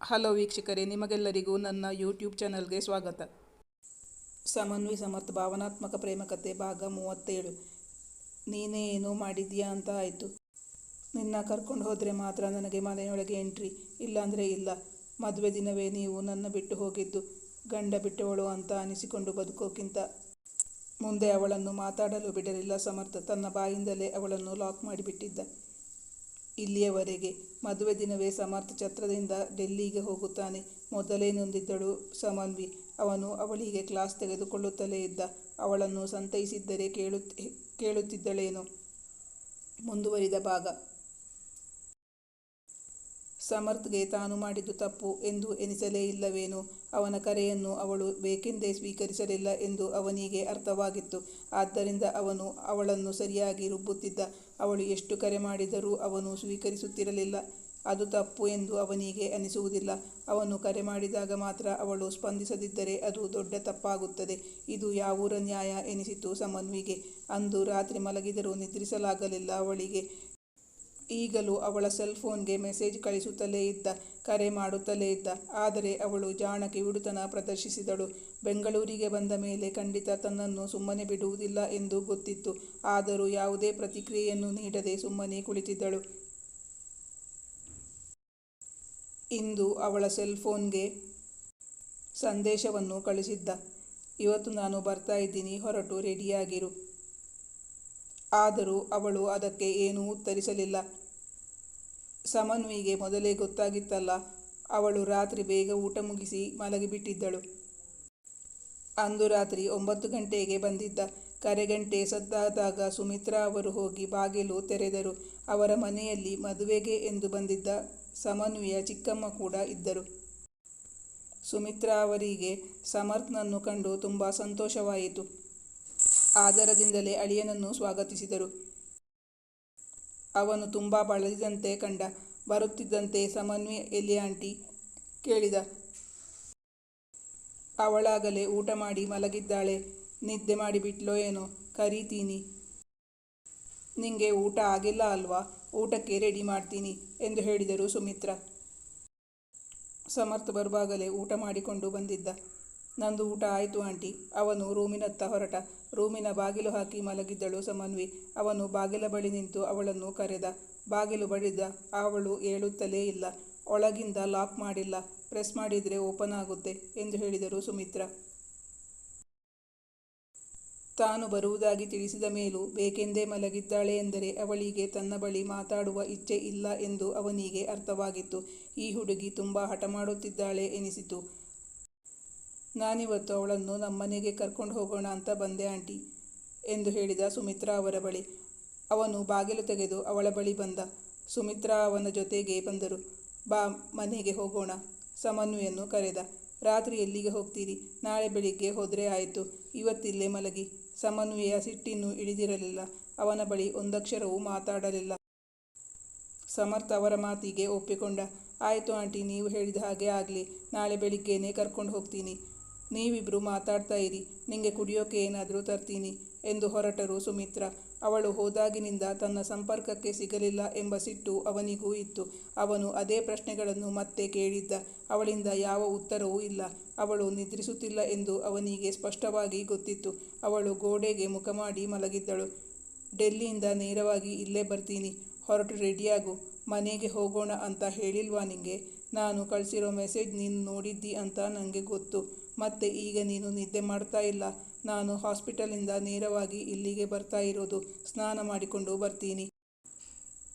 Hello ವೀಕ್ಷಕರೇ, ನಿಮಗೆಲ್ಲರಿಗೂ ನನ್ನ ಯೂಟ್ಯೂಬ್ ಚಾನಲ್ಗೆ ಸ್ವಾಗತ. ಸಮನ್ವಿ ಸಮರ್ಥ, ಭಾವನಾತ್ಮಕ ಪ್ರೇಮಕತೆ ಭಾಗ ಮೂವತ್ತೇಳು. ನೀನೇ ಏನೋ ಮಾಡಿದ್ಯಾ ಅಂತ ಆಯಿತು. ನಿನ್ನ ಕರ್ಕೊಂಡು ಹೋದರೆ ಮಾತ್ರ ನನಗೆ ಮನೆಯೊಳಗೆ ಎಂಟ್ರಿ, ಇಲ್ಲಾಂದರೆ ಇಲ್ಲ. ಮದುವೆ ದಿನವೇ ನೀವು ನನ್ನ ಬಿಟ್ಟು ಹೋಗಿದ್ದು, ಗಂಡ ಬಿಟ್ಟವಳು ಅಂತ ಅನಿಸಿಕೊಂಡು ಬದುಕೋಕ್ಕಿಂತ. ಮುಂದೆ ಅವಳನ್ನು ಮಾತಾಡಲು ಬಿಡಲಿಲ್ಲ ಸಮರ್ಥ, ತನ್ನ ಬಾಯಿಂದಲೇ ಅವಳನ್ನು ಲಾಕ್ ಮಾಡಿಬಿಟ್ಟಿದ್ದ. ಇಲ್ಲಿಯವರೆಗೆ. ಮದುವೆ ದಿನವೇ ಸಮರ್ಥ ಛತ್ರದಿಂದ ಡೆಲ್ಲಿಗೆ ಹೋಗುತ್ತಾನೆ. ಮೊದಲೇ ನೊಂದಿದ್ದಳು ಸಮನ್ವಿ. ಅವನು ಅವಳಿಗೆ ಕ್ಲಾಸ್ ತೆಗೆದುಕೊಳ್ಳುತ್ತಲೇ ಇದ್ದ. ಅವಳನ್ನು ಸಂತೈಸಿದ್ದರೆ ಕೇಳು, ಕೇಳುತ್ತಿದ್ದಳೇನು. ಮುಂದುವರಿದ ಭಾಗ. ಸಮರ್ಥ್ಗೆ ತಾನು ಮಾಡಿದ್ದು ತಪ್ಪು ಎಂದು ಎನಿಸಲೇ ಇಲ್ಲವೇನೋ. ಅವನ ಕರೆಯನ್ನು ಅವಳು ಬೇಕೆಂದೇ ಸ್ವೀಕರಿಸಲಿಲ್ಲ ಎಂದು ಅವನಿಗೆ ಅರ್ಥವಾಗಿತ್ತು. ಆದ್ದರಿಂದ ಅವನು ಅವಳನ್ನು ಸರಿಯಾಗಿ ರುಬ್ಬುತ್ತಿದ್ದ. ಅವಳು ಎಷ್ಟು ಕರೆ ಮಾಡಿದರೂ ಅವನು ಸ್ವೀಕರಿಸುತ್ತಿರಲಿಲ್ಲ. ಅದು ತಪ್ಪು ಎಂದು ಅವನಿಗೆ ಅನಿಸುವುದಿಲ್ಲ. ಅವನು ಕರೆ ಮಾಡಿದಾಗ ಮಾತ್ರ ಅವಳು ಸ್ಪಂದಿಸದಿದ್ದರೆ ಅದು ದೊಡ್ಡ ತಪ್ಪಾಗುತ್ತದೆ. ಇದು ಯಾವೂರ ನ್ಯಾಯ ಎನಿಸಿತು ಸಮನ್ವಿಗೆ. ಅಂದು ರಾತ್ರಿ ಮಲಗಿದರೂ ನಿದ್ರಿಸಲಾಗಲಿಲ್ಲ ಅವಳಿಗೆ. ಈಗಲೂ ಅವಳ ಸೆಲ್ ಫೋನ್ಗೆ ಮೆಸೇಜ್ ಕಳಿಸುತ್ತಲೇ ಇದ್ದ, ಕರೆ ಮಾಡುತ್ತಲೇ ಇದ್ದ. ಆದರೆ ಅವಳು ಜಾಣಕಿ ಕಿವಿಡುತನ ಪ್ರದರ್ಶಿಸಿದಳು. ಬೆಂಗಳೂರಿಗೆ ಬಂದ ಮೇಲೆ ಖಂಡಿತ ತನ್ನನ್ನು ಸುಮ್ಮನೆ ಬಿಡುವುದಿಲ್ಲ ಎಂದು ಗೊತ್ತಿತ್ತು. ಆದರೂ ಯಾವುದೇ ಪ್ರತಿಕ್ರಿಯೆಯನ್ನು ನೀಡದೆ ಸುಮ್ಮನೆ ಕುಳಿತಿದ್ದಳು. ಇಂದು ಅವಳ ಸೆಲ್ ಫೋನ್ಗೆ ಸಂದೇಶವನ್ನು ಕಳಿಸಿದ್ದ. ಇವತ್ತು ನಾನು ಬರ್ತಾ ಇದ್ದೀನಿ. ಹೊರಟು ರೆಡಿಯಾಗಿರು. ಆದರೂ ಅವಳು ಅದಕ್ಕೆ ಏನೂ ಉತ್ತರಿಸಲಿಲ್ಲ. ಸಮನ್ವಿಗೆ ಮೊದಲೇ ಗೊತ್ತಾಗಿತ್ತಲ್ಲ, ಅವಳು ರಾತ್ರಿ ಬೇಗ ಊಟ ಮುಗಿಸಿ ಮಲಗಿಬಿಟ್ಟಿದ್ದಳು. ಅಂದು ರಾತ್ರಿ ಒಂಬತ್ತು ಗಂಟೆಗೆ ಬಂದಿದ್ದ ಕರೆಗಂಟೆ ಸದ್ದಾದಾಗ ಸುಮಿತ್ರಾ ಅವರು ಹೋಗಿ ಬಾಗಿಲು ತೆರೆದರು. ಅವರ ಮನೆಯಲ್ಲಿ ಮದುವೆಗೆ ಎಂದು ಬಂದಿದ್ದ ಸಮನ್ವಿಯ ಚಿಕ್ಕಮ್ಮ ಕೂಡ ಇದ್ದರು. ಸುಮಿತ್ರಾ ಅವರಿಗೆ ಸಮರ್ಥ್ನನ್ನು ಕಂಡು ತುಂಬ ಸಂತೋಷವಾಯಿತು. ಆದರದಿಂದಲೇ ಅಳಿಯನನ್ನು ಸ್ವಾಗತಿಸಿದರು. ಅವನು ತುಂಬ ಬಳಲಿದಂತೆ ಕಂಡ, ಬರುತ್ತಿದ್ದಂತೆ ಸಮನ್ವಿ ಎಲ್ಲಿ ಆಂಟಿ? ಕೇಳಿದ. ಅವಳಾಗಲೇ ಊಟ ಮಾಡಿ ಮಲಗಿದ್ದಾಳೆ. ನಿದ್ದೆ ಮಾಡಿಬಿಟ್ಲೋ ಏನೋ, ಕರೀತೀನಿ. ನಿಂಗೆ ಊಟ ಆಗಿಲ್ಲ ಅಲ್ವಾ? ಊಟಕ್ಕೆ ರೆಡಿ ಮಾಡ್ತೀನಿ ಎಂದು ಹೇಳಿದರು ಸುಮಿತ್ರ. ಸಮರ್ಥ ಬರುವಾಗಲೇ ಊಟ ಮಾಡಿಕೊಂಡು ಬಂದಿದ್ದ. ನಂದು ಊಟ ಆಯಿತು, ಆಂಟಿ. ಅವನು ರೂಮಿನತ್ತ ಹೊರಟ. ರೂಮಿನ ಬಾಗಿಲು ಹಾಕಿ ಮಲಗಿದ್ದಳು ಸಮನ್ವಿ. ಅವನು ಬಾಗಿಲ ಬಳಿ ನಿಂತು ಅವಳನ್ನು ಕರೆದ. ಬಾಗಿಲು ಬಡಿದ ಅವಳು ಏಳುತ್ತಲೇ ಇಲ್ಲ. ಒಳಗಿಂದ ಲಾಕ್ ಮಾಡಿಲ್ಲ. ಪ್ರೆಸ್ ಮಾಡಿದರೆ ಓಪನ್ ಆಗುತ್ತೆ ಎಂದು ಹೇಳಿದರು ಸುಮಿತ್ರ. ತಾನು ಬರುವುದಾಗಿ ತಿಳಿಸಿದ ಮೇಲೂ ಬೇಕೆಂದೇ ಮಲಗಿದ್ದಾಳೆ ಎಂದರೆ ಅವಳಿಗೆ ತನ್ನ ಬಳಿ ಮಾತಾಡುವ ಇಚ್ಛೆ ಇಲ್ಲ ಎಂದು ಅವನಿಗೆ ಅರ್ಥವಾಗಿತ್ತು. ಈ ಹುಡುಗಿ ತುಂಬ ಹಠ ಮಾಡುತ್ತಿದ್ದಾಳೆ ಎನಿಸಿತು. ನಾನಿವತ್ತು ಅವಳನ್ನು ನಮ್ಮನೆಗೆ ಕರ್ಕೊಂಡು ಹೋಗೋಣ ಅಂತ ಬಂದೆ, ಆಂಟಿ, ಎಂದು ಹೇಳಿದ ಸುಮಿತ್ರಾ ಅವರ ಬಳಿ. ಅವನು ಬಾಗಿಲು ತೆಗೆದು ಅವಳ ಬಳಿ ಬಂದ. ಸುಮಿತ್ರಾ ಅವನ ಜೊತೆಗೆ ಬಂದರು. ಬಾ, ಮನೆಗೆ ಹೋಗೋಣ, ಸಮನ್ವಿಯನ್ನು ಕರೆದ. ರಾತ್ರಿ ಎಲ್ಲಿಗೆ ಹೋಗ್ತೀರಿ? ನಾಳೆ ಬೆಳಿಗ್ಗೆ ಹೋದರೆ ಆಯಿತು. ಇವತ್ತಿಲ್ಲೇ ಮಲಗಿ. ಸಮನ್ವಯ ಸಿಟ್ಟಿನ್ನು ಇಳಿದಿರಲಿಲ್ಲ. ಅವನ ಬಳಿ ಒಂದಕ್ಷರವೂ ಮಾತಾಡಲಿಲ್ಲ. ಸಮರ್ಥ ಅವರ ಮಾತಿಗೆ ಒಪ್ಪಿಕೊಂಡ. ಆಯಿತು, ಆಂಟಿ, ನೀವು ಹೇಳಿದ ಹಾಗೆ ಆಗಲಿ. ನಾಳೆ ಬೆಳಿಗ್ಗೆನೇ ಕರ್ಕೊಂಡು ಹೋಗ್ತೀನಿ. ನೀವಿಬ್ಬರು ಮಾತಾಡ್ತಾ ಇರಿ, ನಿಂಗೆ ಕುಡಿಯೋಕೆ ಏನಾದರೂ ತರ್ತೀನಿ, ಎಂದು ಹೊರಟರು ಸುಮಿತ್ರ. ಅವಳು ಹೋದಾಗಿನಿಂದ ತನ್ನ ಸಂಪರ್ಕಕ್ಕೆ ಸಿಗಲಿಲ್ಲ ಎಂಬ ಸಿಟ್ಟು ಅವನಿಗೂ ಇತ್ತು. ಅವನು ಅದೇ ಪ್ರಶ್ನೆಗಳನ್ನು ಮತ್ತೆ ಕೇಳಿದ್ದ. ಅವಳಿಂದ ಯಾವ ಉತ್ತರವೂ ಇಲ್ಲ. ಅವಳು ನಿದ್ರಿಸುತ್ತಿಲ್ಲ ಎಂದು ಅವನಿಗೆ ಸ್ಪಷ್ಟವಾಗಿ ಗೊತ್ತಿತ್ತು. ಅವಳು ಗೋಡೆಗೆ ಮುಖ ಮಾಡಿ ಮಲಗಿದ್ದಳು. ಡೆಲ್ಲಿಯಿಂದ ನೇರವಾಗಿ ಇಲ್ಲೇ ಬರ್ತೀನಿ. ಹೊರಟು ರೆಡಿಯಾಗು. ಮನೆಗೆ ಹೋಗೋಣ ಅಂತ ಹೇಳಿಲ್ವಾ ನಿಂಗೆ? ನಾನು ಕಳಿಸಿರೋ ಮೆಸೇಜ್ ನೀನು ನೋಡಿದ್ದಿ ಅಂತ ನನಗೆ ಗೊತ್ತು. ಮತ್ತೆ ಈಗ ನೀನು ನಿದ್ದೆ ಮಾಡ್ತಾ ಇಲ್ಲ. ನಾನು ಹಾಸ್ಪಿಟಲಿಂದ ನೇರವಾಗಿ ಇಲ್ಲಿಗೆ ಬರ್ತಾ ಇರೋದು ಸ್ನಾನ ಮಾಡಿಕೊಂಡು ಬರ್ತೀನಿ.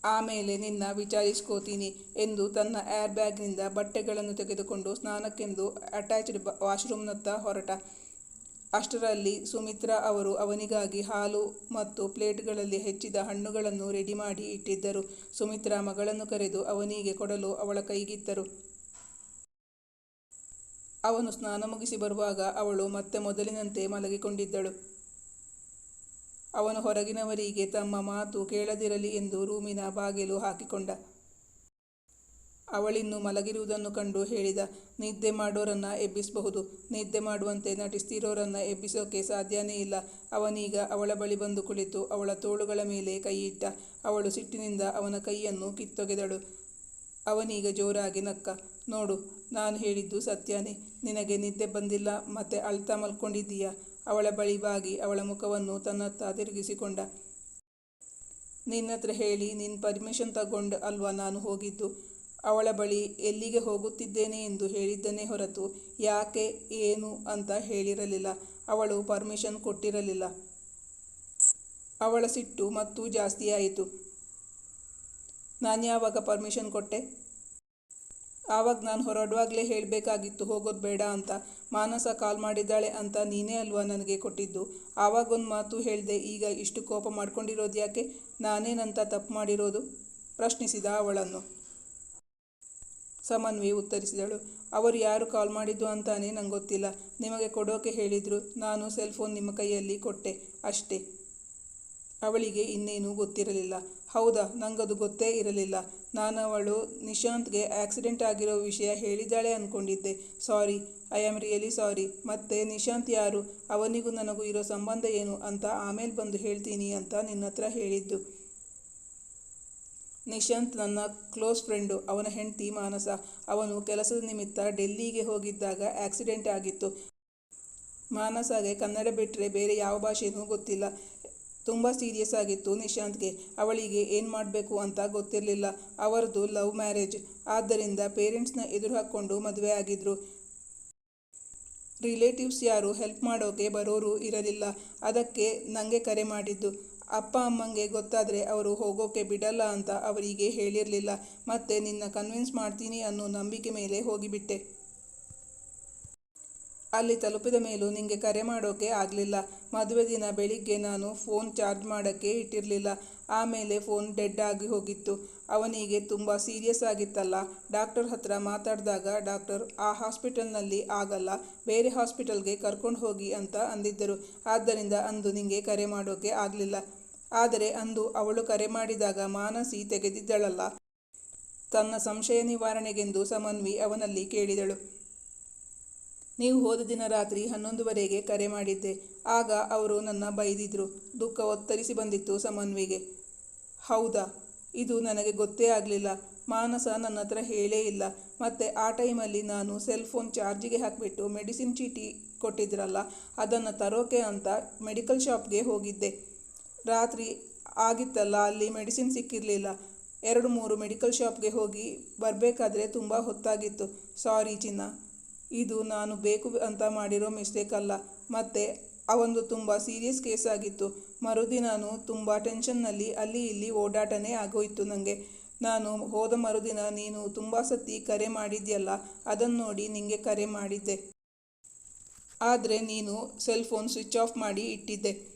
ಆಮೇಲೆ ನಿನ್ನ ವಿಚಾರಿಸ್ಕೋತೀನಿ ಎಂದು ತನ್ನ ಏರ್ ಬ್ಯಾಗ್ನಿಂದ ಬಟ್ಟೆಗಳನ್ನು ತೆಗೆದುಕೊಂಡು ಸ್ನಾನಕ್ಕೆಂದು ಅಟ್ಯಾಚ್ಡ್ ವಾಶ್ರೂಮ್ನತ್ತ ಹೊರಟ. ಅಷ್ಟರಲ್ಲಿ ಸುಮಿತ್ರಾ ಅವರು ಅವನಿಗಾಗಿ ಹಾಲು ಮತ್ತು ಪ್ಲೇಟ್ಗಳಲ್ಲಿ ಹೆಚ್ಚಿದ ಹಣ್ಣುಗಳನ್ನು ರೆಡಿ ಮಾಡಿ ಇಟ್ಟಿದ್ದರು. ಸುಮಿತ್ರಾ ಮಗಳನ್ನು ಕರೆದು ಅವನಿಗೆ ಕೊಡಲು ಅವಳ ಕೈಗಿತ್ತರು. ಅವನು ಸ್ನಾನ ಮುಗಿಸಿ ಬರುವಾಗ ಅವಳು ಮತ್ತೆ ಮೊದಲಿನಂತೆ ಮಲಗಿಕೊಂಡಿದ್ದಳು. ಅವನು ಹೊರಗಿನವರಿಗೆ ತಮ್ಮ ಮಾತು ಕೇಳದಿರಲಿ ಎಂದು ರೂಮಿನ ಬಾಗಿಲು ಹಾಕಿಕೊಂಡ. ಅವಳಿನ್ನು ಮಲಗಿರುವುದನ್ನು ಕಂಡು ಹೇಳಿದ, ನಿದ್ದೆ ಮಾಡೋರನ್ನ ಎಬ್ಬಿಸಬಹುದು, ನಿದ್ದೆ ಮಾಡುವಂತೆ ನಟಿಸ್ತಿರೋರನ್ನ ಎಬ್ಬಿಸೋಕೆ ಸಾಧ್ಯನೇ ಇಲ್ಲ. ಅವನೀಗ ಅವಳ ಬಳಿ ಬಂದು ಕುಳಿತು ಅವಳ ತೋಳುಗಳ ಮೇಲೆ ಕೈಯಿಟ್ಟ, ಅವಳು ಸಿಟ್ಟಿನಿಂದ ಅವನ ಕೈಯನ್ನು ಕಿತ್ತೊಗೆದಳು. ಅವನೀಗ ಜೋರಾಗಿ ನಕ್ಕ ನೋಡು, ನಾನು ಹೇಳಿದ್ದು ಸತ್ಯನೇ. ನಿನಗೆ ನಿದ್ದೆ ಬಂದಿಲ್ಲ, ಮತ್ತೆ ಅಳ್ತಾ ಮಲ್ಕೊಂಡಿದ್ದೀಯ? ಅವಳ ಬಳಿ ಬಾಗಿ ಅವಳ ಮುಖವನ್ನು ತನ್ನತ್ತ ತಿರುಗಿಸಿಕೊಂಡ. ನಿನ್ನತ್ರ ಹೇಳಿ ನಿನ್ನ ಪರ್ಮಿಷನ್ ತಗೊಂಡು ಅಲ್ವಾ ನಾನು ಹೋಗಿದ್ದು? ಅವಳ ಬಳಿ ಎಲ್ಲಿಗೆ ಹೋಗುತ್ತಿದ್ದೇನೆ ಎಂದು ಹೇಳಿದ್ದನೇ ಹೊರತು ಯಾಕೆ, ಏನು ಅಂತ ಹೇಳಿರಲಿಲ್ಲ. ಅವಳು ಪರ್ಮಿಷನ್ ಕೊಟ್ಟಿರಲಿಲ್ಲ. ಅವಳ ಸಿಟ್ಟು ಮತ್ತೂ ಜಾಸ್ತಿಯಾಯಿತು ನಾನು ಯಾವಾಗ ಪರ್ಮಿಷನ್ ಕೊಟ್ಟೆ? ಆವಾಗ ನಾನು ಹೊರಡುವಾಗಲೇ ಹೇಳಬೇಕಾಗಿತ್ತು, ಹೋಗೋದು ಬೇಡ ಅಂತ. ಮಾನಸ ಕಾಲ್ ಮಾಡಿದ್ದಾಳೆ ಅಂತ ನೀನೇ ಅಲ್ವಾ ನನಗೆ ಕೊಟ್ಟಿದ್ದು? ಆವಾಗೊಂದು ಮಾತು ಹೇಳಿದೆ, ಈಗ ಇಷ್ಟು ಕೋಪ ಮಾಡ್ಕೊಂಡಿರೋದು ಯಾಕೆ? ನಾನೇನಂತ ತಪ್ಪು ಮಾಡಿರೋದು? ಪ್ರಶ್ನಿಸಿದ ಅವಳನ್ನು. ಸಮನ್ವಿ ಉತ್ತರಿಸಿದಳು. ಅವರು ಯಾರು ಕಾಲ್ ಮಾಡಿದ್ದು ಅಂತಾನೆ ನಂಗೆ ಗೊತ್ತಿಲ್ಲ. ನಿಮಗೆ ಕೊಡೋಕೆ ಹೇಳಿದರು. ನಾನು ಸೆಲ್ ಫೋನ್ ನಿಮ್ಮ ಕೈಯಲ್ಲಿ ಕೊಟ್ಟೆ, ಅಷ್ಟೇ. ಅವಳಿಗೆ ಇನ್ನೇನು ಗೊತ್ತಿರಲಿಲ್ಲ. ಹೌದಾ, ನಂಗದು ಗೊತ್ತೇ ಇರಲಿಲ್ಲ. ನಾನವಳು ನಿಶಾಂತ್ಗೆ ಆಕ್ಸಿಡೆಂಟ್ ಆಗಿರೋ ವಿಷಯ ಹೇಳಿದ್ದಾಳೆ ಅಂದ್ಕೊಂಡಿದ್ದೆ sorry, I am really sorry. ಮತ್ತೆ ನಿಶಾಂತ್ ಯಾರು? ಅವನಿಗೂ ನನಗೂ ಇರೋ ಸಂಬಂಧ ಏನು ಅಂತ ಆಮೇಲೆ ಬಂದು ಹೇಳ್ತೀನಿ ಅಂತ ನಿನ್ನ ಹತ್ರ ಹೇಳಿದ್ದು. ನಿಶಾಂತ್ ನನ್ನ ಕ್ಲೋಸ್ ಫ್ರೆಂಡು, ಅವನ ಹೆಂಡತಿ ಮಾನಸ. ಅವನು ಕೆಲಸದ ನಿಮಿತ್ತ ಡೆಲ್ಲಿಗೆ ಹೋಗಿದ್ದಾಗ ಆಕ್ಸಿಡೆಂಟ್ ಆಗಿತ್ತು. ಮಾನಸಗೆ ಕನ್ನಡ ಬಿಟ್ಟರೆ ಬೇರೆ ಯಾವ ಭಾಷೆನೂ ಗೊತ್ತಿಲ್ಲ. ತುಂಬ ಸೀರಿಯಸ್ ಆಗಿತ್ತು ನಿಶಾಂತ್ಗೆ. ಅವಳಿಗೆ ಏನು ಮಾಡಬೇಕು ಅಂತ ಗೊತ್ತಿರಲಿಲ್ಲ. ಅವರದು ಲವ್ ಮ್ಯಾರೇಜ್. ಆದ್ದರಿಂದ ಪೇರೆಂಟ್ಸ್ನ ಎದುರು ಹಾಕ್ಕೊಂಡು ಮದುವೆ ಆಗಿದ್ರು. ರಿಲೇಟಿವ್ಸ್ ಯಾರು ಹೆಲ್ಪ್ ಮಾಡೋಕೆ ಬರೋರು ಇರಲಿಲ್ಲ. ಅದಕ್ಕೆ ನನಗೆ ಕರೆ ಮಾಡಿದ್ದು. ಅಪ್ಪ ಅಮ್ಮಂಗೆ ಗೊತ್ತಾದರೆ ಅವರು ಹೋಗೋಕೆ ಬಿಡಲ್ಲ ಅಂತ ಅವರಿಗೆ ಹೇಳಿರಲಿಲ್ಲ. ಮತ್ತೆ ನಿನ್ನ ಕನ್ವಿನ್ಸ್ ಮಾಡ್ತೀನಿ ಅನ್ನೋ ನಂಬಿಕೆ ಮೇಲೆ ಹೋಗಿಬಿಟ್ಟೆ. ಅಲ್ಲಿ ತಲುಪಿದ ಮೇಲೂ ನಿಂಗೆ ಕರೆ ಮಾಡೋಕೆ ಆಗಲಿಲ್ಲ. ಮದುವೆ ದಿನ ಬೆಳಿಗ್ಗೆ ನಾನು ಫೋನ್ ಚಾರ್ಜ್ ಮಾಡೋಕ್ಕೆ ಇಟ್ಟಿರಲಿಲ್ಲ. ಆಮೇಲೆ ಫೋನ್ ಡೆಡ್ ಆಗಿ ಹೋಗಿತ್ತು. ಅವನಿಗೆ ತುಂಬ ಸೀರಿಯಸ್ ಆಗಿತ್ತಲ್ಲ. ಡಾಕ್ಟರ್ ಹತ್ರ ಮಾತಾಡಿದಾಗ, ಡಾಕ್ಟರ್, ಆ ಹಾಸ್ಪಿಟಲ್ನಲ್ಲಿ ಆಗಲ್ಲ. ಬೇರೆ ಹಾಸ್ಪಿಟಲ್ಗೆ ಕರ್ಕೊಂಡು ಹೋಗಿ ಅಂತ ಅಂದಿದ್ದರು. ಆದ್ದರಿಂದ ಅಂದು ನಿಂಗೆ ಕರೆ ಮಾಡೋಕೆ ಆಗಲಿಲ್ಲ. ಆದರೆ ಅಂದು ಅವಳು ಕರೆ ಮಾಡಿದಾಗ ಮಾನಸಿ ತೆಗೆದಿದ್ದಳಲ್ಲ. ತನ್ನ ಸಂಶಯ ನಿವಾರಣೆಗೆಂದು ಸಮನ್ವಿ ಅವನಲ್ಲಿ ಕೇಳಿದಳು. ನೀವು ಹೋದ ದಿನ ರಾತ್ರಿ ಹನ್ನೊಂದುವರೆಗೆ ಕರೆ ಮಾಡಿದ್ದೆ. ಆಗ ಅವರು ನನ್ನ ಬೈದಿದ್ರು. ದುಃಖ ಒತ್ತರಿಸಿ ಬಂದಿತ್ತು ಸಮನ್ವಿಗೆ. ಹೌದಾ? ಇದು ನನಗೆ ಗೊತ್ತೇ ಆಗಲಿಲ್ಲ. ಮಾನಸ ನನ್ನ ಹತ್ರ ಹೇಳೇ ಇಲ್ಲ. ಮತ್ತು ಆ ಟೈಮಲ್ಲಿ ನಾನು ಸೆಲ್ ಫೋನ್ ಚಾರ್ಜಿಗೆ ಹಾಕಿಬಿಟ್ಟು ಮೆಡಿಸಿನ್ ಚೀಟಿ ಕೊಟ್ಟಿದ್ರಲ್ಲ, ಅದನ್ನು ತರೋಕೆ ಅಂತ ಮೆಡಿಕಲ್ ಶಾಪ್ಗೆ ಹೋಗಿದ್ದೆ. ರಾತ್ರಿ ಆಗಿತ್ತಲ್ಲ, ಅಲ್ಲಿ ಮೆಡಿಸಿನ್ ಸಿಕ್ಕಿರಲಿಲ್ಲ. ಎರಡು ಮೂರು ಮೆಡಿಕಲ್ ಶಾಪ್ಗೆ ಹೋಗಿ ಬರಬೇಕಾದ್ರೆ ತುಂಬ ಹೊತ್ತಾಗಿತ್ತು. ಸಾರಿ ಚಿನ್ನ. ಇದು ನಾನು ಬೇಕು ಅಂತ ಮಾಡಿರೋ ಮಿಸ್ಟೇಕ್ ಅಲ್ಲ. ಮತ್ತೆ, ಅವೊಂದು ತುಂಬ ಸೀರಿಯಸ್ ಕೇಸ್ ಆಗಿತ್ತು. ಮರುದಿನಾನು ತುಂಬ ಟೆನ್ಷನ್ನಲ್ಲಿ ಅಲ್ಲಿ ಇಲ್ಲಿ ಓಡಾಟನೇ ಆಗೋಯಿತು ನನಗೆ ನಾನು ಹೋದ ಮರುದಿನ ನೀನು ತುಂಬ ಸತಿ ಕರೆ ಮಾಡಿದ್ಯಲ್ಲ ಅದನ್ನು ನೋಡಿ ನಿಂಗೆ ಕರೆ ಮಾಡಿದ್ದೆ. ಆದರೆ, ನೀನು ಸೆಲ್ ಫೋನ್ ಸ್ವಿಚ್ ಆಫ್ ಮಾಡಿ ಇಟ್ಟಿದ್ದೆ.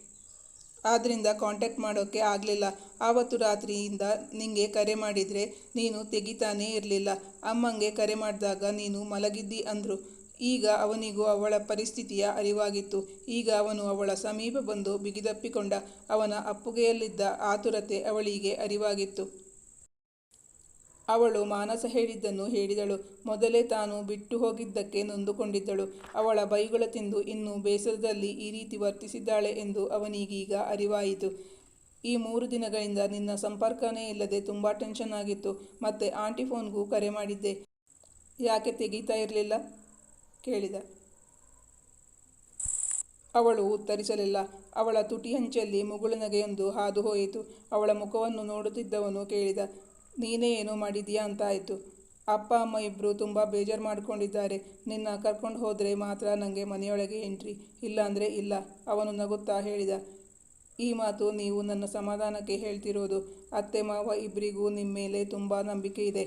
ಆದ್ದರಿಂದ ಕಾಂಟ್ಯಾಕ್ಟ್ ಮಾಡೋಕ್ಕೆ ಆಗಲಿಲ್ಲ. ಆವತ್ತು ರಾತ್ರಿಯಿಂದ ನಿಂಗೆ ಕರೆ ಮಾಡಿದರೆ ನೀನು ತೆಗಿತಾನೇ ಇರಲಿಲ್ಲ. ಅಮ್ಮಂಗೆ ಕರೆ ಮಾಡಿದಾಗ ನೀನು ಮಲಗಿದ್ದಿ ಅಂದರು. ಈಗ ಅವನಿಗೂ ಅವಳ ಪರಿಸ್ಥಿತಿಯ ಅರಿವಾಗಿತ್ತು. ಈಗ ಅವನು ಅವಳ ಸಮೀಪ ಬಂದು ಬಿಗಿದಪ್ಪಿಕೊಂಡ. ಅವನ ಅಪ್ಪುಗೆಯಲ್ಲಿದ್ದ ಆತುರತೆ ಅವಳಿಗೆ ಅರಿವಾಗಿತ್ತು. ಅವಳು ಮಾನಸ ಹೇಳಿದ್ದನ್ನು ಹೇಳಿದಳು. ಮೊದಲೇ ತಾನು ಬಿಟ್ಟು ಹೋಗಿದ್ದಕ್ಕೆ ನೊಂದುಕೊಂಡಿದ್ದಳು. ಅವಳ ಬೈಗುಳ ತಿಂದು ಇನ್ನೂ ಬೇಸರದಲ್ಲಿ ಈ ರೀತಿ ವರ್ತಿಸಿದ್ದಾಳೆ ಎಂದು ಅವನಿಗೀಗ ಅರಿವಾಯಿತು. ಈ ಮೂರು ದಿನಗಳಿಂದ ನಿನ್ನ ಸಂಪರ್ಕನೇ ಇಲ್ಲದೆ ತುಂಬ ಟೆನ್ಷನ್ ಆಗಿತ್ತು. ಮತ್ತೆ ಆಂಟಿ ಫೋನ್ಗೂ ಕರೆ ಮಾಡಿದ್ದೆ. ಯಾಕೆ ತೆಗೀತಾ ಇರಲಿಲ್ಲ? ಕೇಳಿದ. ಅವಳು ಉತ್ತರಿಸಲಿಲ್ಲ. ಅವಳ ತುಟಿ ಹಂಚಲ್ಲಿ ಮುಗುಳುನಗೆಯೊಂದು ಹಾದು ಹೋಯಿತು. ಅವಳ ಮುಖವನ್ನು ನೋಡುತ್ತಿದ್ದವನು ಕೇಳಿದ. ನೀನೇ ಏನೋ ಮಾಡಿದೀಯಾ ಅಂತ ಆಯಿತು. ಅಪ್ಪ, ಅಮ್ಮ ಇಬ್ಬರು ತುಂಬ ಬೇಜಾರು ಮಾಡ್ಕೊಂಡಿದ್ದಾರೆ. ನಿನ್ನ ಕರ್ಕೊಂಡು ಹೋದರೆ ಮಾತ್ರ ನನಗೆ ಮನೆಯೊಳಗೆ ಎಂಟ್ರಿ ಇಲ್ಲಾಂದರೆ ಇಲ್ಲ, ಅವನು ನಗುತ್ತಾ ಹೇಳಿದ. ಈ ಮಾತು ನೀವು ನನ್ನ ಸಮಾಧಾನಕ್ಕೆ ಹೇಳ್ತಿರೋದು. ಅತ್ತೆ, ಮಾವ ಇಬ್ಬರಿಗೂ ನಿಮ್ಮ ಮೇಲೆ ತುಂಬ ನಂಬಿಕೆ ಇದೆ.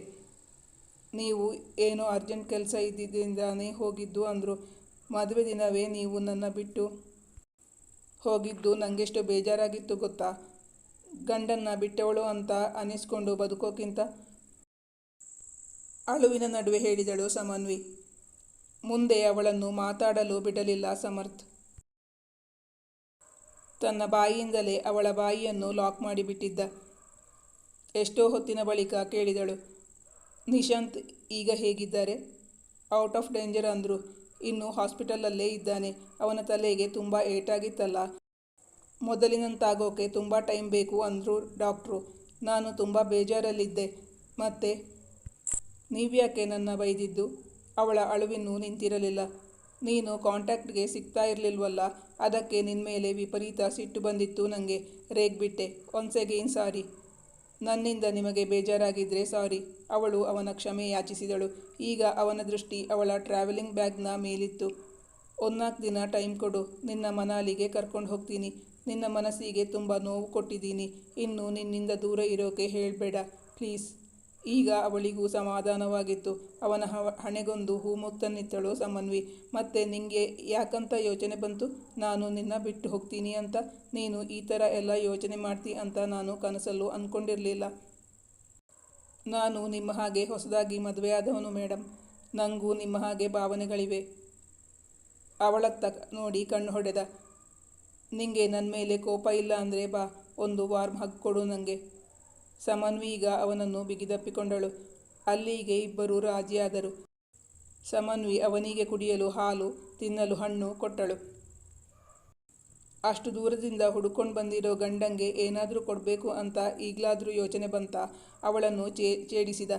ನೀವು ಏನೋ ಅರ್ಜೆಂಟ್ ಕೆಲಸ ಇದ್ದಿದ್ದರಿಂದಾನೇ ಹೋಗಿದ್ದು ಅಂದರು. ಮದುವೆ ದಿನವೇ ನೀವು ನನ್ನ ಬಿಟ್ಟು ಹೋಗಿದ್ದು ನನಗೆಷ್ಟು ಬೇಜಾರಾಗಿತ್ತು ಗೊತ್ತಾ? ಗಂಡನ್ನ ಬಿಟ್ಟವಳು ಅಂತ ಅನಿಸ್ಕೊಂಡು ಬದುಕೋಕ್ಕಿಂತ ಅಳುವಿನ ನಡುವೆ ಹೇಳಿದಳು ಸಮನ್ವಿ. ಮುಂದೆ ಅವಳನ್ನು ಮಾತಾಡಲು ಬಿಡಲಿಲ್ಲ ಸಮರ್ಥ್. ತನ್ನ ಬಾಯಿಯಿಂದಲೇ ಅವಳ ಬಾಯಿಯನ್ನು ಲಾಕ್ ಮಾಡಿಬಿಟ್ಟಿದ್ದ. ಎಷ್ಟೋ ಹೊತ್ತಿನ ಬಳಿಕ ಕೇಳಿದಳು, ನಿಶಾಂತ್ ಈಗ ಹೇಗಿದ್ದಾರೆ? ಔಟ್ ಆಫ್ ಡೇಂಜರ್ ಅಂದರು. ಇನ್ನು ಹಾಸ್ಪಿಟಲಲ್ಲೇ ಇದ್ದಾನೆ. ಅವನ ತಲೆಗೆ ತುಂಬ ಏಟಾಗಿತ್ತಲ್ಲ. ಮೊದಲಿನಂತಾಗೋಕೆ ತುಂಬ ಟೈಮ್ ಬೇಕು ಅಂದರು ಡಾಕ್ಟ್ರು. ನಾನು ತುಂಬ ಬೇಜಾರಲ್ಲಿದ್ದೆ. ಮತ್ತೆ ನೀವ್ಯಾಕೆ ನನ್ನ ಬೈದಿದ್ದು? ಅವಳ ಅಳುವಿನೂ ನಿಂತಿರಲಿಲ್ಲ. ನೀನು ಕಾಂಟ್ಯಾಕ್ಟ್ಗೆ ಸಿಗ್ತಾ ಇರಲಿಲ್ವಲ್ಲ? ಅದಕ್ಕೆ ನಿನ್ನ ಮೇಲೆ ವಿಪರೀತ ಸಿಟ್ಟು ಬಂದಿತ್ತು ನನಗೆ ರೇಗ್ಬಿಟ್ಟೆ ಬಿಟ್ಟೆ. Again sorry. ನನ್ನಿಂದ ನಿಮಗೆ ಬೇಜಾರಾಗಿದ್ದರೆ ಸಾರಿ. ಅವಳು ಅವನ ಕ್ಷಮೆ ಯಾಚಿಸಿದಳು. ಈಗ ಅವನ ದೃಷ್ಟಿ ಅವಳ ಟ್ರಾವೆಲಿಂಗ್ ಬ್ಯಾಗ್ನ ಮೇಲಿತ್ತು. ಒಂದ್ನಾಲ್ಕು ದಿನ ಟೈಮ್ ಕೊಡು. ನಿನ್ನ ಮನಾಲಿಗೆ ಕರ್ಕೊಂಡು ಹೋಗ್ತೀನಿ. ನಿನ್ನ ಮನಸ್ಸಿಗೆ ತುಂಬ ನೋವು ಕೊಟ್ಟಿದ್ದೀನಿ. ಇನ್ನು ನಿನ್ನಿಂದ ದೂರ ಇರೋಕೆ ಹೇಳಬೇಡ. ಪ್ಲೀಸ್. ಈಗ ಅವಳಿಗೂ ಸಮಾಧಾನವಾಗಿತ್ತು. ಅವನ ಹಣೆಗೊಂದು ಹೂಮುತ್ತನ್ನಿತ್ತಳು ಸಮನ್ವಿ. ಮತ್ತೆ ನಿಂಗೆ ಯಾಕಂತ ಯೋಚನೆ ಬಂತು? ನಾನು ನಿನ್ನ ಬಿಟ್ಟು ಹೋಗ್ತೀನಿ ಅಂತ. ನೀನು ಈ ಥರ ಎಲ್ಲ ಯೋಚನೆ ಮಾಡ್ತಿ ಅಂತ ನಾನು ಕನಸಲ್ಲೂ ಅಂದ್ಕೊಂಡಿರಲಿಲ್ಲ ನಾನು ನಿಮ್ಮ ಹಾಗೆ ಹೊಸದಾಗಿ ಮದುವೆಯಾದವನು ಮೇಡಮ್ ನನಗೂ ನಿಮ್ಮ ಹಾಗೆ ಭಾವನೆಗಳಿವೆ. ಅವಳತ್ತ ನೋಡಿ ಕಣ್ಣು ಹೊಡೆದ. ನಿಂಗೆ ನನ್ನ ಮೇಲೆ ಕೋಪ ಇಲ್ಲ ಅಂದರೆ ಬಾ, ಒಂದು ವಾರ್ಮ್ ಹಗ್ ಕೊಡು ನನಗೆ ಸಮನ್ವಿ ಈಗ ಅವನನ್ನು ಬಿಗಿದಪ್ಪಿಕೊಂಡಳು. ಅಲ್ಲಿಗೆ ಇಬ್ಬರು ರಾಜಿಯಾದರು. ಸಮನ್ವಿ ಅವನಿಗೆ ಕುಡಿಯಲು ಹಾಲು, ತಿನ್ನಲು ಹಣ್ಣು ಕೊಟ್ಟಳು. ಅಷ್ಟು ದೂರದಿಂದ ಹುಡುಕೊಂಡು ಬಂದಿರೋ ಗಂಡಂಗೆ ಏನಾದರೂ ಕೊಡಬೇಕು ಅಂತ ಈಗಲಾದರೂ ಯೋಚನೆ ಬಂತ, ಅವಳನ್ನು ಚೇ ಚೇಡಿಸಿದ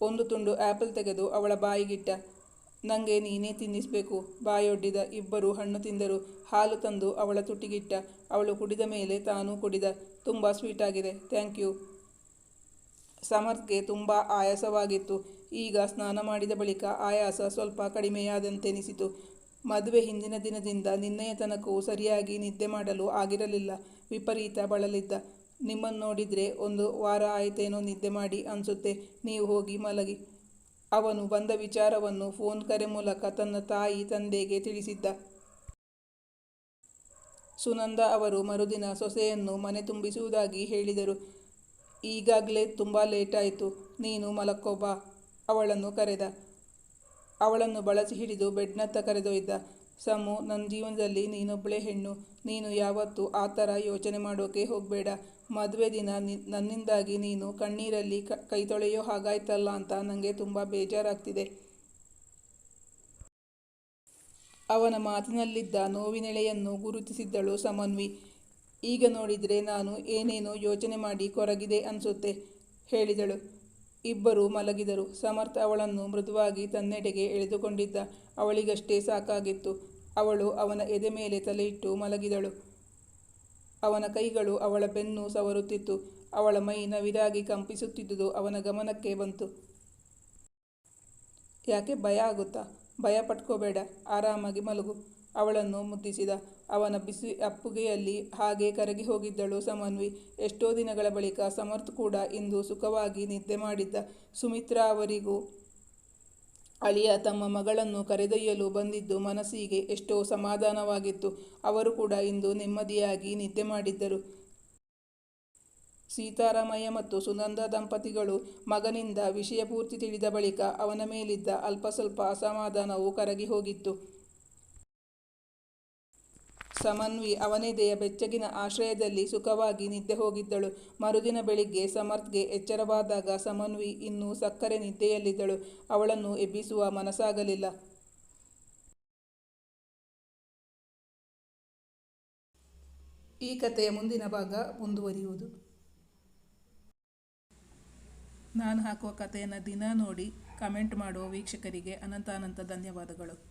ಒಂದು ತುಂಡು ಆ್ಯಪಲ್ ತೆಗೆದು ಅವಳ ಬಾಯಿಗಿಟ್ಟ. ನನಗೆ ನೀನೇ ತಿನ್ನಿಸ್ಬೇಕು. ಬಾಯೊಡ್ಡಿದ ಇಬ್ಬರು ಹಣ್ಣು ತಿಂದರು. ಹಾಲು ತಂದು ಅವಳ ತುಟಿಗಿಟ್ಟ. ಅವಳು ಕುಡಿದ ಮೇಲೆ ತಾನೂ ಕುಡಿದ. ತುಂಬ ಸ್ವೀಟಾಗಿದೆ ಥ್ಯಾಂಕ್ ಯು. ಸಮರ್ಥ್ಗೆ ತುಂಬ ಆಯಾಸವಾಗಿತ್ತು. ಈಗ ಸ್ನಾನ ಮಾಡಿದ ಬಳಿಕ ಆಯಾಸ ಸ್ವಲ್ಪ ಕಡಿಮೆಯಾದಂತೆನಿಸಿತು. ಮದುವೆ ಹಿಂದಿನ ದಿನದಿಂದ ನಿನ್ನೆಯ ತನಕವೂ ಸರಿಯಾಗಿ ನಿದ್ದೆ ಮಾಡಲು ಆಗಿರಲಿಲ್ಲ. ವಿಪರೀತ ಬಳಲಿದ್ದ. ನಿಮ್ಮನ್ನು ನೋಡಿದರೆ ಒಂದು ವಾರ ಆಯಿತೇನೋ ನಿದ್ದೆ ಮಾಡಿ ಅನಿಸುತ್ತೆ. ನೀವು ಹೋಗಿ ಮಲಗಿ. ಅವನು ಬಂದ ವಿಚಾರವನ್ನು ಫೋನ್ ಕರೆ ಮೂಲಕ ತನ್ನ ತಾಯಿ ತಂದೆಗೆ ತಿಳಿಸಿದ್ದ. ಸುನಂದ ಅವರು ಮರುದಿನ ಸೊಸೆಯನ್ನು ಮನೆ ತುಂಬಿಸುವುದಾಗಿ ಹೇಳಿದರು. ಈಗಾಗಲೇ ತುಂಬ ಲೇಟಾಯಿತು ನೀನು ಮಲಕ್ಕೊಬ್ಬ, ಅವಳನ್ನು ಕರೆದ. ಅವಳನ್ನು ಬಳಸಿ ಹಿಡಿದು ಬೆಡ್ನತ್ತ ಕರೆದೊಯ್ದ. ಸಮು ನನ್ನ ಜೀವನದಲ್ಲಿ ನೀನೊಬ್ಬಳೇ ಹೆಣ್ಣು, ನೀನು ಯಾವತ್ತೂ ಆ ಥರ ಯೋಚನೆ ಮಾಡೋಕೆ ಹೋಗಬೇಡ. ಮದುವೆ ದಿನ ನನ್ನಿಂದಾಗಿ ನೀನು ಕಣ್ಣೀರಲ್ಲಿ ಕೈ ತೊಳೆಯೋ ಹಾಗಾಯ್ತಲ್ಲ ಅಂತ ನನಗೆ ತುಂಬ ಬೇಜಾರಾಗ್ತಿದೆ. ಅವನ ಮಾತಿನಲ್ಲಿದ್ದ ನೋವಿನೆಳೆಯನ್ನು ಗುರುತಿಸಿದ್ದಳು ಸಮನ್ವಿ. ಈಗ ನೋಡಿದರೆ ನಾನು ಏನೇನೋ ಯೋಚನೆ ಮಾಡಿ ಕೊರಗಿದೆ ಅನಿಸುತ್ತೆ, ಹೇಳಿದಳು. ಇಬ್ಬರು ಮಲಗಿದರು. ಸಮರ್ಥ ಅವಳನ್ನು ಮೃದುವಾಗಿ ತನ್ನೆಡೆಗೆ ಎಳೆದುಕೊಂಡಿದ್ದ. ಅವಳಿಗಷ್ಟೇ ಸಾಕಾಗಿತ್ತು. ಅವಳು ಅವನ ಎದೆ ಮೇಲೆ ತಲೆಯಿಟ್ಟು ಮಲಗಿದಳು. ಅವನ ಕೈಗಳು ಅವಳ ಬೆನ್ನು ಸವರುತ್ತಿತ್ತು. ಅವಳ ಮೈ ನವಿರಾಗಿ ಕಂಪಿಸುತ್ತಿದ್ದುದು ಅವನ ಗಮನಕ್ಕೆ ಬಂತು. ಯಾಕೆ ಭಯ ಆಗುತ್ತಾ? ಭಯ ಪಟ್ಕೋಬೇಡ. ಆರಾಮಾಗಿ ಮಲಗು. ಅವಳನ್ನು ಮುದ್ದಿಸಿದ. ಅವನ ಬಿಸಿ ಅಪ್ಪುಗೆಯಲ್ಲಿ ಹಾಗೆ ಕರಗಿ ಹೋಗಿದ್ದಳು ಸಮನ್ವಿ. ಎಷ್ಟೋ ದಿನಗಳ ಬಳಿಕ ಸಮರ್ಥ್ ಕೂಡ ಇಂದು ಸುಖವಾಗಿ ನಿದ್ದೆ ಮಾಡಿದ್ದ. ಸುಮಿತ್ರಾ ಅವರಿಗೂ ಅಳಿಯ ತಮ್ಮ ಮಗಳನ್ನು ಕರೆದೊಯ್ಯಲು ಬಂದಿದ್ದು ಮನಸ್ಸಿಗೆ ಎಷ್ಟೋ ಸಮಾಧಾನವಾಗಿತ್ತು. ಅವರು ಕೂಡ ಇಂದು ನೆಮ್ಮದಿಯಾಗಿ ನಿದ್ದೆ ಮಾಡಿದ್ದರು. ಸೀತಾರಾಮಯ್ಯ ಮತ್ತು ಸುನಂದ ದಂಪತಿಗಳು ಮಗನಿಂದ ವಿಷಯ ಪೂರ್ತಿ ತಿಳಿದ ಬಳಿಕ ಅವನ ಮೇಲಿದ್ದ ಅಲ್ಪ ಸ್ವಲ್ಪ ಅಸಮಾಧಾನವು ಕರಗಿ ಹೋಗಿತ್ತು. ಸಮನ್ವಿ ಅವನೆದೆಯ ಬೆಚ್ಚಗಿನ ಆಶ್ರಯದಲ್ಲಿ ಸುಖವಾಗಿ ನಿದ್ದೆ ಹೋಗಿದ್ದಳು. ಮರುದಿನ ಬೆಳಿಗ್ಗೆ ಸಮರ್ಥ್ಗೆ ಎಚ್ಚರವಾದಾಗ ಸಮನ್ವಿ ಇನ್ನೂ ಸಕ್ಕರೆ ನಿದ್ದೆಯಲ್ಲಿದ್ದಳು. ಅವಳನ್ನು ಎಬ್ಬಿಸುವ ಮನಸ್ಸಾಗಲಿಲ್ಲ. ಈ ಕಥೆಯ ಮುಂದಿನ ಭಾಗ ಮುಂದುವರಿಯುವುದು. ನಾನು ಹಾಕುವ ಕಥೆಯನ್ನು ದಿನ ನೋಡಿ ಕಮೆಂಟ್ ಮಾಡುವ ವೀಕ್ಷಕರಿಗೆ ಅನಂತ ಅನಂತ ಧನ್ಯವಾದಗಳು.